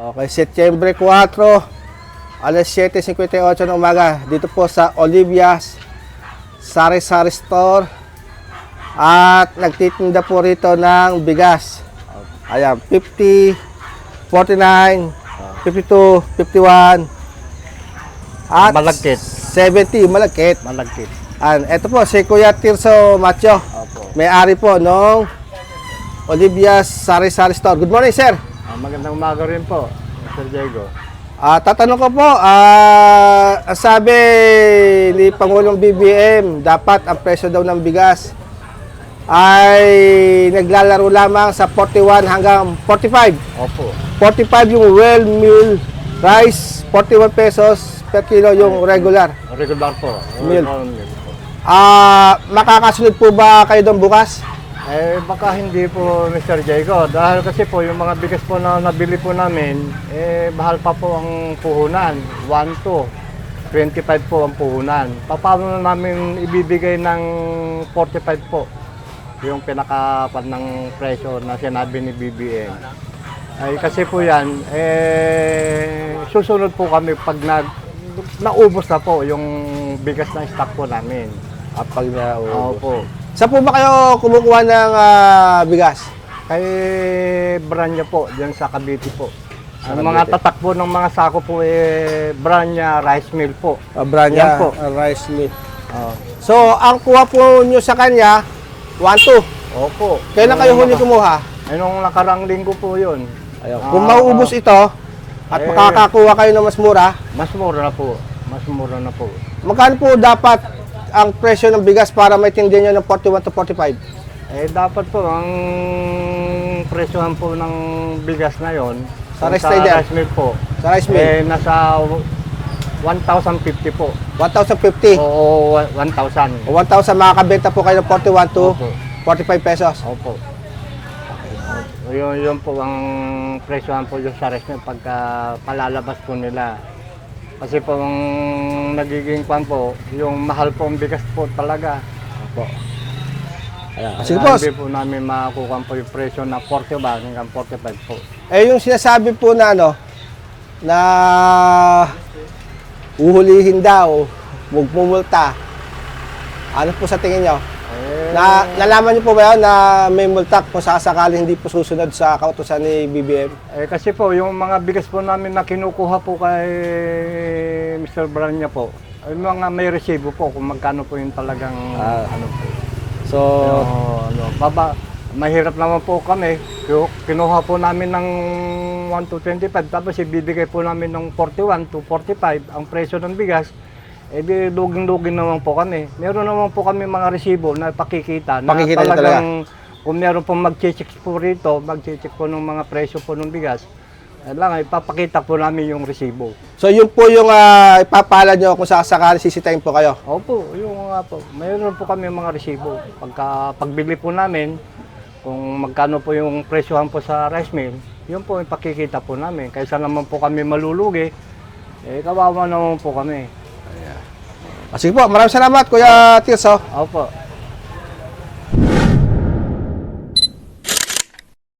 Okay, Setyembre 4, alas 7.58 ng umaga, dito po sa Olivia's Sari Sari Store. At nagtitinda po rito ng bigas. Ayan, 50, 49, 52, 51, at Malagkit. 70, malagkit. Malagkit. An, ito po si Kuya Tirso Macho. Opo. May-ari po nung Olivia's Sari Sari Store. Good morning, sir. Ah, magandang umaga rin po, Sir Diego. Ah, tatanong ko po, ah, sabi ni Pangulong BBM, dapat ang presyo daw ng bigas ay naglalaro lamang sa 41 hanggang 45. Opo. 45 yung well meal rice, 41 pesos per kilo yung regular. Regular po. Milk po. Ah, makakasunod po ba kayo doon bukas? Eh, baka hindi po, Mr. Diego. Dahil kasi po, yung mga bigas po na nabili po namin, eh, mahal pa po ang puhunan. 1 to 25 po ang puhunan. Pa- Paano na namin ibibigay ng 45 po? Yung pinakapan ng presyo na sinabi ni BBM. Ay kasi po yan, eh, susunod po kami pag nag, naubos na po yung bigas na stock po namin. Kapag na Opo. Saan po ba kayo kumukuha ng ah, bigas? Kay Branya po, diyan sa Cavite po. Sa Ang mga Cavite. tatak po ng mga sako po eh Branya Rice Mill po. Uh, Branya, Yan po. ah, rice meal. Oh. So, ang kuha po nyo sa kanya, 1-2. Opo. Kailan kayo huli kumuha? Ay, nung nakarang linggo po yun. Ayun. Ah, Kung mauubos ito, at Eh. makakakuha kayo ng mas mura, Mas mura na po. Mas mura na po. magkano po dapat ang presyo ng bigas para maintindihan nyo ng 41 to 45? Eh dapat po ang presyohan po ng bigas na yon Sa rice trader? rice mill po. Sa rice mill, Eh nasa 1,050 po. 1,050. Oo, 1,000. O 1,000 makakabenta po kayo ng 41 to Opo. 45 pesos. Opo. Yun, yun po ang presyohan po yung sa restaurant pagka palalabas po nila. Kasi po ang nagiging kwan po, yung mahal po ang bigas po talaga. Opo. Ayan. Kaya Sige po, Hindi po namin makukuha po yung presyo na 40 ba hanggang 45 po. eh yung sinasabi po na ano, na uhulihin daw, magmumulta. Ano po sa tingin nyo? Na, nalaman niyo po ba yun na may multa kung sakasakali hindi po susunod sa kautosan ni BBM? eh, kasi po yung mga bigas po namin na kinukuha po kay Mr. Branya po, yung mga may resibo po kung magkano po yung talagang Ah. ano po. So, Oh, ano, baba, mahirap naman po kami. Kinu- Kinuha po namin ng 1 to 25, tapos ibibigay po namin ng 41 to 45 ang presyo ng bigas. Eh di luging-luging naman po kami. Meron naman po kami mga resibo na pakikita na Pakikita niyo talagang kung meron pong mag-check po rito, mag-check po ng mga presyo po ng bigas, eh lang, ipapakita po namin yung resibo. so yun po yung uh, ipapala nyo kung sakasakali sisitayin po kayo. Opo, yung nga po. Mayroon po kami mga resibo. Pagka pagbili po namin, kung magkano po yung presyohan po sa rice mill, yun po yung pakikita po namin. Kaysa naman po kami malulugi, eh kawawa naman po kami. Ah, sige po, maraming salamat Kuya Tirso. Opo.